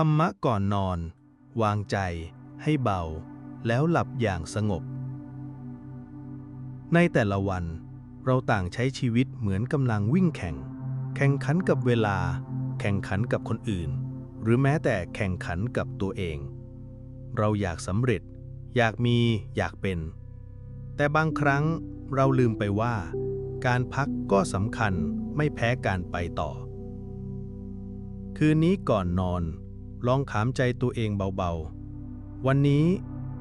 ธรรมะก่อนนอน วางใจให้เบา แล้วหลับอย่างสงบ ในแต่ละวัน เราต่างใช้ชีวิตเหมือนกำลังวิ่งแข่ง แข่งขันกับเวลา แข่งขันกับคนอื่น หรือแม้แต่แข่งขันกับตัวเอง เราอยากสำเร็จ อยากมี อยากเป็น แต่บางครั้งเราลืมไปว่า การพักก็สำคัญไม่แพ้การไปต่อ คืนนี้ก่อนนอน ลองถามใจตัวเองเบาๆ วันนี้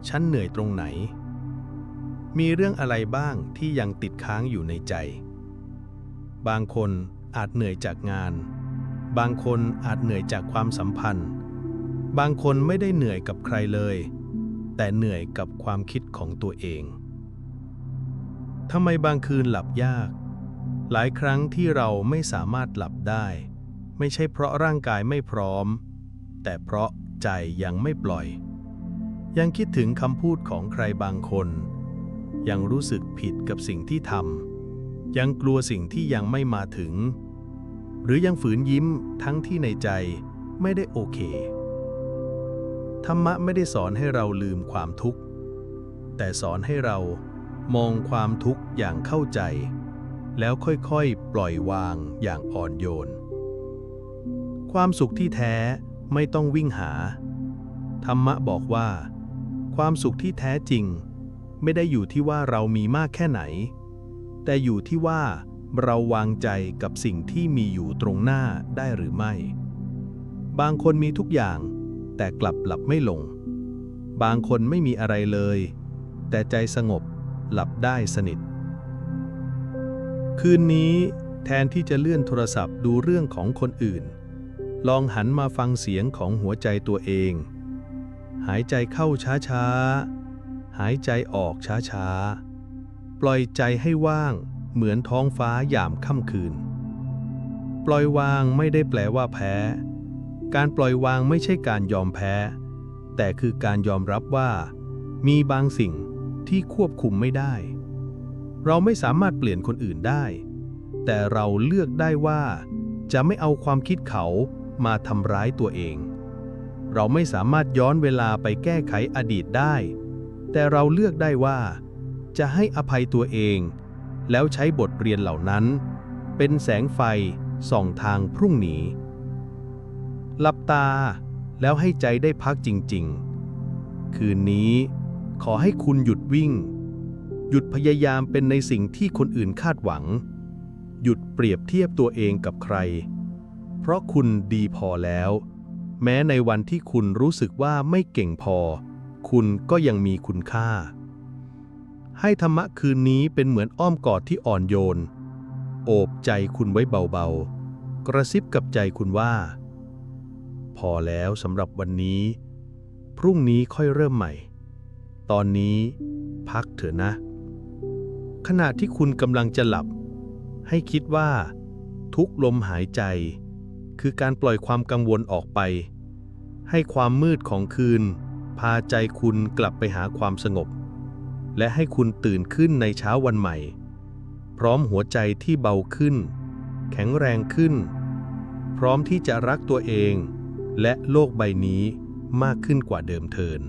ฉันเหนื่อยตรงไหน มีเรื่องอะไรบ้างที่ยังติดค้างอยู่ในใจ บางคนอาจเหนื่อยจากงาน บางคนอาจเหนื่อยจากความสัมพันธ์ บางคนไม่ได้เหนื่อยกับใครเลย แต่เหนื่อยกับความคิดของตัวเองทำไมบางคืนหลับยาก หลายครั้งที่เราไม่สามารถหลับได้ ไม่ใช่เพราะร่างกายไม่พร้อม แต่เพราะใจยังไม่ปล่อย ยังคิดถึงคำพูดของใครบางคน ยังรู้สึกผิดกับสิ่งที่ทำยังกลัวสิ่งที่ยังไม่มาถึง หรือยังฝืนยิ้มทั้งที่ในใจไม่ได้โอเค ธรรมะไม่ได้สอนให้เราลืมความทุกข์ แต่สอนให้เรามองความทุกข์อย่างเข้าใจ แล้วค่อยๆ ปล่อยวางอย่างอ่อนโยน ความสุขที่แท้ ไม่ต้องวิ่งหา ธรรมะบอกว่า ความสุขที่แท้จริง ไม่ได้อยู่ที่ว่าเรามีมากแค่ไหน แต่อยู่ที่ว่าเราวางใจกับสิ่งที่มีอยู่ตรงหน้าได้หรือไม่ บางคนมีทุกอย่าง แต่กลับหลับไม่ลง บางคนไม่มีอะไรเลย แต่ใจสงบหลับได้สนิท คืนนี้แทนที่จะเลื่อนโทรศัพท์ดูเรื่องของคนอื่น ลองหันมาฟังเสียงของหัวใจตัวเอง หายใจเข้าช้าๆ หายใจออกช้าๆ ปล่อยใจให้ว่าง เหมือนท้องฟ้ายามค่ำคืน ปล่อยวางไม่ได้แปลว่าแพ้ การปล่อยวางไม่ใช่การยอมแพ้ แต่คือการยอมรับว่า มีบางสิ่งที่ควบคุมไม่ได้ เราไม่สามารถเปลี่ยนคนอื่นได้ แต่เราเลือกได้ว่าจะไม่เอาความคิดเขา มาทำร้ายตัวเอง เราไม่สามารถย้อนเวลาไปแก้ไขอดีตได้ แต่เราเลือกได้ว่า จะให้อภัยตัวเอง แล้วใช้บทเรียนเหล่านั้น เป็นแสงไฟส่องทางพรุ่งนี้ หลับตาแล้วให้ใจได้พักจริงๆ คืนนี้ขอให้คุณหยุดวิ่ง หยุดพยายามเป็นในสิ่งที่คนอื่นคาดหวัง หยุดเปรียบเทียบตัวเองกับใคร เพราะคุณดีพอแล้ว แม้ในวันที่คุณรู้สึกว่าไม่เก่งพอ คุณก็ยังมีคุณค่า ให้ธรรมะคืนนี้เป็นเหมือนอ้อมกอดที่อ่อนโยน โอบใจคุณไว้เบาๆ กระซิบกับใจคุณว่า พอแล้วสำหรับวันนี้ พรุ่งนี้ค่อยเริ่มใหม่ ตอนนี้พักเถอะนะ ขณะที่คุณกำลังจะหลับ ให้คิดว่า ทุกลมหายใจ คือการปล่อยความกังวลออกไป ให้ความมืดของคืน พาใจคุณกลับไปหาความสงบ และให้คุณตื่นขึ้นในเช้าวันใหม่ พร้อมหัวใจที่เบาขึ้น แข็งแรงขึ้น พร้อมที่จะรักตัวเอง และโลกใบนี้มากขึ้นกว่าเดิมเทิน